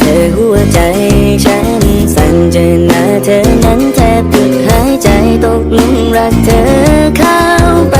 เธอหัวใจฉันสั่นเจอหน้าเธอนั้นแทบหยุดหายใจตกหลุมรักเธอเข้าไป